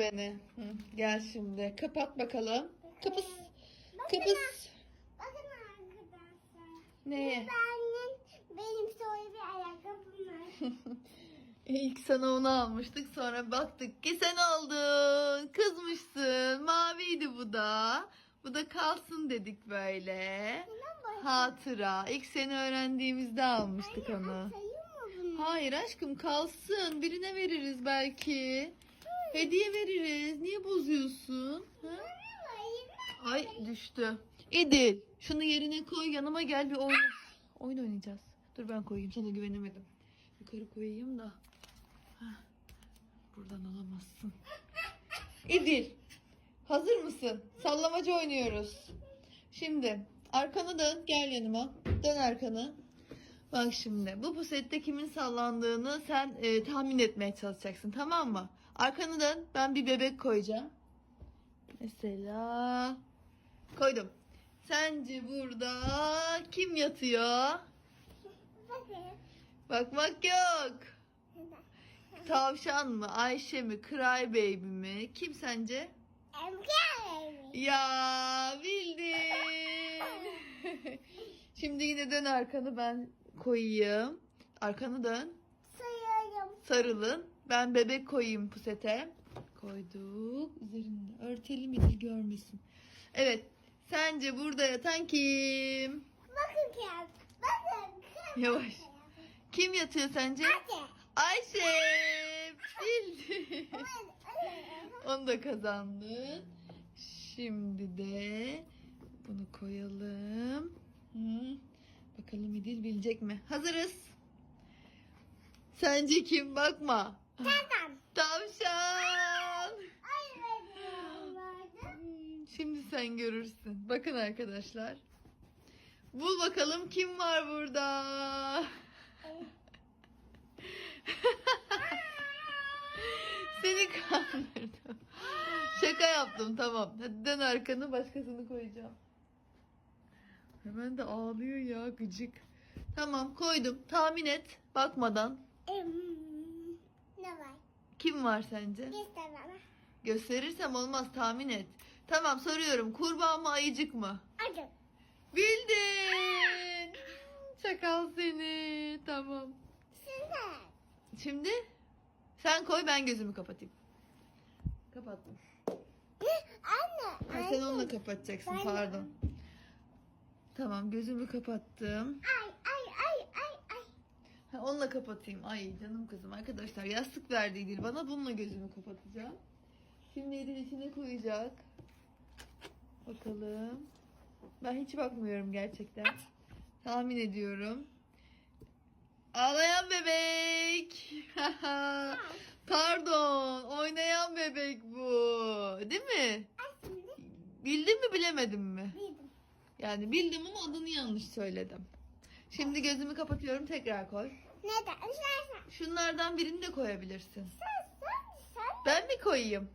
beni. Hı, gel şimdi. Kapat bakalım. Kapıs. Kapıs. Bakın arkadaşlar. Ne? Benim, benim soyu bir ayakkabım var. İlk sana onu almıştık. Sonra baktık ki sen aldın. Kızmışsın. Maviydi bu da. Bu da kalsın dedik böyle. Hatıra. İlk seni öğrendiğimizde almıştık onu. Mu bunu? Hayır aşkım kalsın. Birine veririz belki. Hediye veririz. Niye bozuyorsun? Ha? Ay düştü. İdil şunu yerine koy yanıma gel bir oyun. Oyun oynayacağız. Dur ben koyayım sana güvenemedim. Yukarı koyayım da. Buradan alamazsın. İdil hazır mısın? Sallamaca oynuyoruz. Şimdi arkanı dön gel yanıma. Dön arkanı. Bak şimdi bu pusette kimin sallandığını sen e, tahmin etmeye çalışacaksın tamam mı? Arkanı dön ben bir bebek koyacağım. Mesela koydum. Sence burada kim yatıyor? Bakmak yok. Tavşan mı, Ayşe mi, Cry Baby mi? Kim sence? Emre. Ya bildin. Şimdi yine dön arkanı ben koyayım. Arkanı dön. Sayıyorum. Sarılın. Ben bebek koyayım pusete. Koyduk. Üzerinde örtelim İdil görmesin. Evet. Sence burada yatan kim? Bakın ki. Bakın. Yavaş. Kim yatıyor sence? Hadi. Ayşe. Bildi. Onu da kazandın. Şimdi de bunu koyalım. Hı. Bakalım İdil bilecek mi? Hazırız. Sence kim? Bakma. Tavşan. Hmm, Şimdi sen görürsün. Bakın arkadaşlar. Bul bakalım kim var burada. Seni kandırdım. Şaka yaptım tamam. Hadi dön arkanı başkasını koyacağım. Hemen de ağlıyor ya gıcık. Tamam koydum. Tahmin et bakmadan. Em, Ne var? Kim var sence? Göster bana. Gösterirsem olmaz tahmin et. Tamam soruyorum. Kurbağa mı ayıcık mı? Hadi. Bildin. Çakal seni. Tamam. Süper. Şimdi sen koy ben gözümü kapatayım. Kapattım. Anne. Ha, sen onunla kapatacaksın Ben- pardon. Tamam gözümü kapattım. Ay ay ay ay ay. Ha, onunla kapatayım. Ay canım kızım arkadaşlar yastık verdiydi bana bununla gözümü kapatacağım. Şimdi elin içine koyacak. Bakalım. Ben hiç bakmıyorum gerçekten. Tahmin ediyorum. Ağlayan bebek. Pardon, oynayan bebek bu. Değil mi? Bildin mi bilemedin mi? bildim. Yani bildim ama adını yanlış söyledim. Şimdi gözümü kapatıyorum tekrar koy. Neden? Sen. Şunlardan birini de koyabilirsin. Sen sen sen. Ben mi koyayım?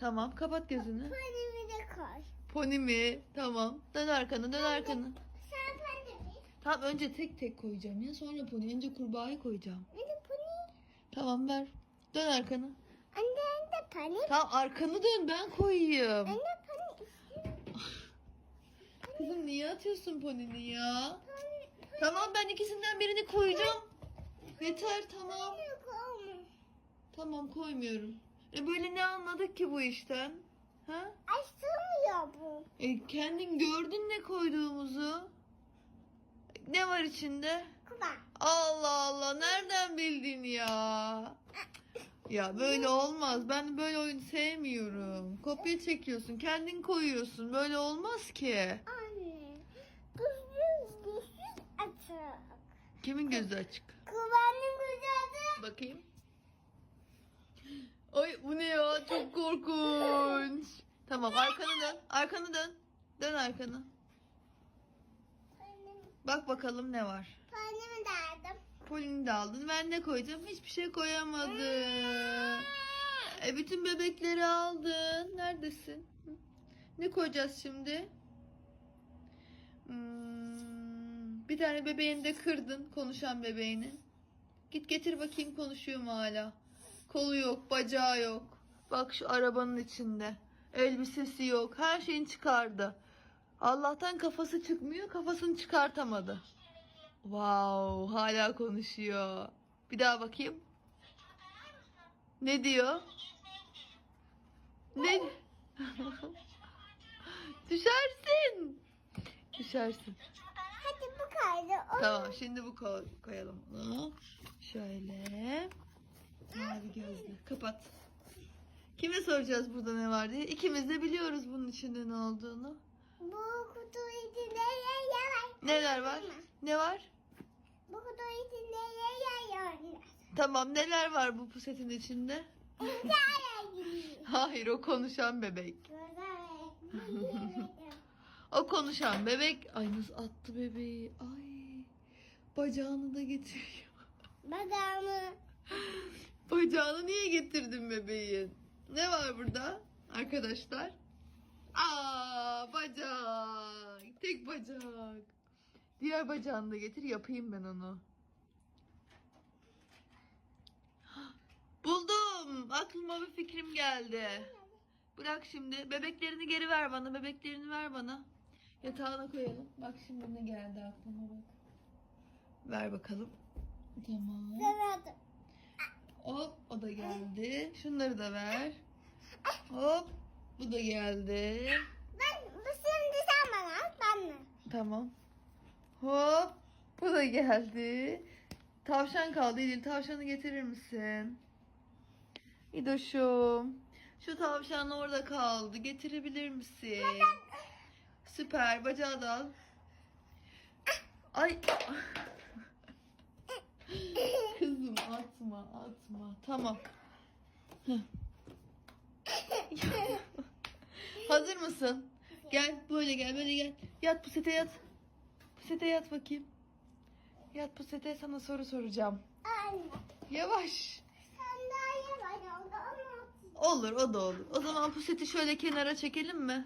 Tamam kapat gözünü. Panimi de koy. Pony mi? Tamam. Dön arkanı dön arkanı. Sen panimi. Tamam önce tek tek koyacağım ya sonra pony. Önce kurbağayı koyacağım. Anne pani. Tamam ver. Dön arkanı. Anne anne pani. Tamam arkanı dön ben koyayım. Anne. Kızım niye atıyorsun ponini ya? Tamam ben ikisinden birini koyacağım. Yeter tamam. Tamam koymuyorum. E böyle ne anladık ki bu işten? Ha? Ay sığmıyor bu. E kendin gördün ne koyduğumuzu. Ne var içinde? Kuba. Allah Allah nereden bildin ya? Ya böyle olmaz. Ben böyle oyun sevmiyorum. Kopya çekiyorsun. Kendin koyuyorsun. Böyle olmaz ki. Anne. Güçsüz güçsüz açık. Kimin gözü açık? Kubanın güzeldi. Bakayım. Ay bu ne ya? Çok korkunç. Tamam arkanı dön. Arkanı dön. Dön arkanı. Bak bakalım ne var. Panimi derdim. Polini de aldın. Ben ne koyacağım? Hiçbir şey koyamadım. E bütün bebekleri aldın. Neredesin? Ne koyacağız şimdi? Hmm, bir tane bebeğini de kırdın. Konuşan bebeğini. Git getir bakayım konuşuyor mu hala? Kolu yok, bacağı yok. Bak şu arabanın içinde. Elbisesi yok. Her şeyini çıkardı. Allah'tan kafası çıkmıyor. Kafasını çıkartamadı. Wow, hala konuşuyor. Bir daha bakayım. Ne diyor? Ne? Düşersin. Düşersin. Hadi bu kaydı. Tamam şimdi bu koy- koyalım. Şöyle. Mavi gözlü. Kapat. Kime soracağız burada ne var diye. İkimiz de biliyoruz bunun içinde ne olduğunu. Bu kutu içinde yer var. Neler var? Ne var? Bu kutu içinde yer yer Tamam neler var bu pusetin içinde? Hayır o konuşan bebek. O konuşan bebek. Ay nasıl attı bebeği. Ay. Bacağını da getiriyor. Badamı. Bacağını niye getirdin bebeğin? Ne var burada arkadaşlar? Aa bacak. Tek bacak. Diğer bacağını da getir yapayım ben onu. Buldum. Aklıma bir fikrim geldi. Bırak şimdi. Bebeklerini geri ver bana. Bebeklerini ver bana. Yatağına koyalım. Bak şimdi ne geldi aklıma bak. Ver bakalım. Tamam. Kanadı. Hop o da geldi. Şunları da ver. Hop bu da geldi. Ben bu şimdi sen bana ben de. Tamam. Hop bu da geldi. Tavşan kaldı. İdil tavşanı getirir misin? İdoşum. Şu tavşan orada kaldı. Getirebilir misin? Süper. Bacağı da al. Ay. Kızım atma atma. Tamam. Hazır mısın? Gel böyle gel böyle gel. Yat pusete yat. Pusete yat bakayım. Yat pusete sana soru soracağım. Anne. Yavaş. Sandalye var orada onu at. Olur o da olur. O zaman puseti şöyle kenara çekelim mi?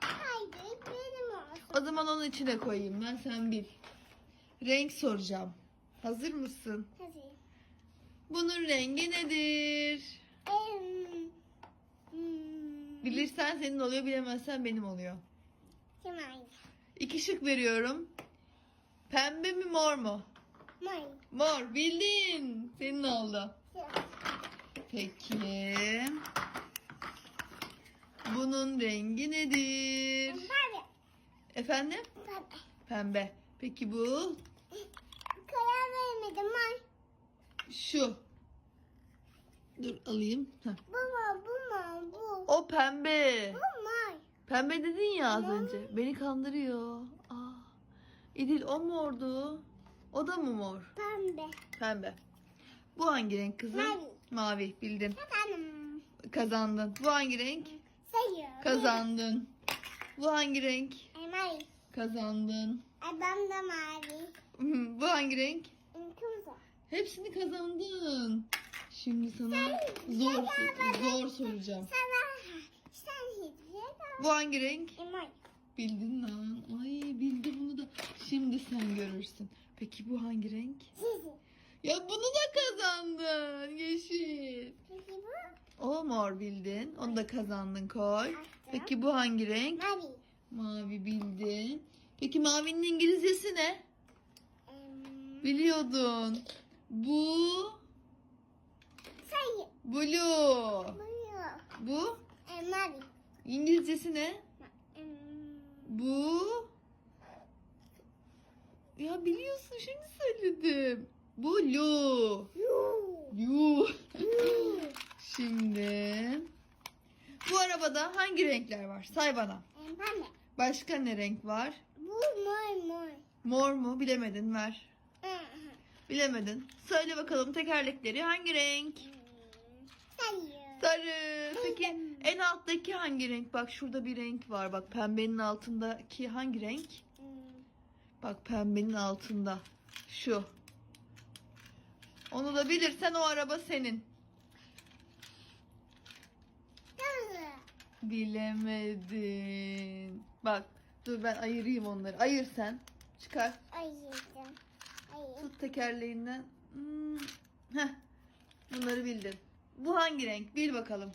Haydi benim olsun. O zaman onun içine koyayım ben sen bil. Renk soracağım. Hazır mısın? Hadi. Bunun rengi nedir? Em, hmm, Bilirsen senin oluyor bilemezsen benim oluyor. Kim aynı? İki şık veriyorum. Pembe mi mor mu? May. Mor bildin. Senin oldu. Peki. Bunun rengi nedir? Pembe. Efendim? Pembe. Pembe. Peki bu Karar vermedim may. şu. Dur alayım. Heh. Bu mu bu mu bu? O pembe. Bu may. Pembe dedin ya az önce. Beni kandırıyor. Aa. İdil o mordu. O da mı mor? Pembe. Pembe. Bu hangi renk kızım? Mavi. Mavi bildin. Efendim. Kazandın. Bu hangi renk? Sayıyor. Kazandın. Bu hangi renk? May. Kazandın. Adam da mavi. Bu hangi renk? Kırmızı. Hepsini kazandın. Şimdi sana zor zor soracağım. Sana sen Bu hangi renk? E, may. Bildin lan. Ay bildi bunu da. Şimdi sen görürsün. Peki bu hangi renk? Sizi. Ya bunu da kazandın. Yeşil. Peki bu? O mor bildin. Onu da kazandın koy. Attım. Peki bu hangi renk? Mavi. Mavi bildin. Peki mavinin İngilizcesi ne? Em, Biliyordun. Bu Sayı. blue. Buyur. Bu E, mavi. İngilizcesi ne? Em, Bu ya biliyorsun şimdi söyledim. Yu. Yu. Yu. Şimdi bu arabada hangi renkler var? Say bana. Pembe. Başka ne renk var? Bu mor mor. Mor mu? Bilemedin ver. Bilemedin. Söyle bakalım tekerlekleri hangi renk? Sayıyor. Sarı. Peki en alttaki hangi renk? Bak şurada bir renk var. Bak pembenin altındaki hangi renk? Bak pembenin altında. Şu. Onu da bilirsen o araba senin. Bilemedin. Bak dur ben ayırayım onları. Ayır sen. Çıkar. Ayırdım. Ayır. Tut tekerleğinden. Hmm. Heh. Bunları bildin. Bu hangi renk? Bil bakalım.